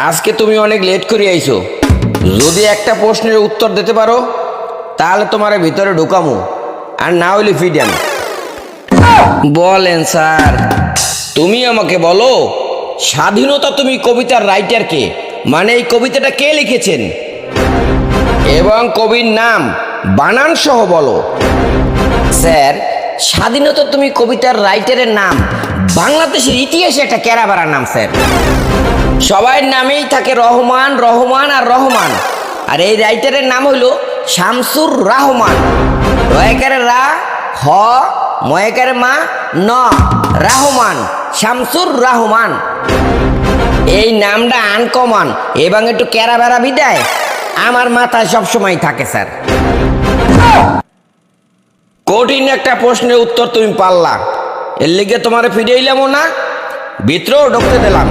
আজকে তুমি অনেক লেট করে আইছো। যদি একটা প্রশ্নের উত্তর দিতে পারো, তাহলে তোমার ভিতরে ঢুকামো, আর না হইলে ফিডেন বলেন স্যার তুমি আমাকে বলো, স্বাধীনতা তুমি কবিতার রাইটারকে মানে এই কবিতাটা কে লিখেছেন? এবং কবির নাম বানান সহ বলো। স্যার স্বাধীনতা তুমি কবিতার রাইটারের নাম, বাংলাদেশের ইতিহাসে একটা ক্যারাবারার নাম, স্যার। সবার নামেই থাকে রহমান রহমান আর রহমান। আর এই রাইটারের নাম হলো শামসুর রহমান। রয়কারে রা, হ ময়কারে মা, ন, রাহমান, শামসুর রহমান। এই নামটা আনকমন, এবং একটু ক্যারাবেরা বিদায়। আমার মাথায় সবসময় থাকে, স্যার। কঠিন একটা প্রশ্নের উত্তর তুমি পারলা। এর লিগে তোমারে ফিরে এলামও না, ভিতরেও ঢুকতে দিলাম।